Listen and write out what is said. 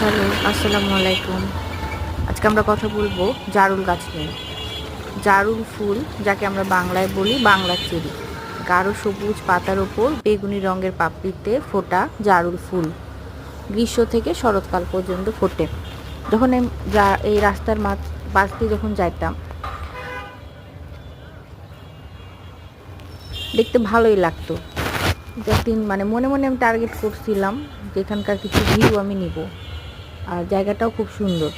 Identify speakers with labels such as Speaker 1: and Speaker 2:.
Speaker 1: Hello, আসসালামু আলাইকুম। আজকে আমরা কথা বলব জারুল গাছ নিয়ে। জারুল ফুল, যাকে আমরা বাংলায় বলি বাংলার চেরি। গাঢ় সবুজ পাতার ওপর বেগুনি রঙের পাপড়িতে ফোটা জারুল ফুল। গ্রীষ্ম থেকে শরৎকাল পর্যন্ত ফোটে। যখন এই রাস্তার পাশ দিয়ে যখন যাইতাম, দেখতে ভালোই লাগতো। একদিন মানে মনে মনে আমি টার্গেট করছিলাম যে এখানকার কিছু ভিউ আমি নিব। আর জায়গাটাও খুব সুন্দর।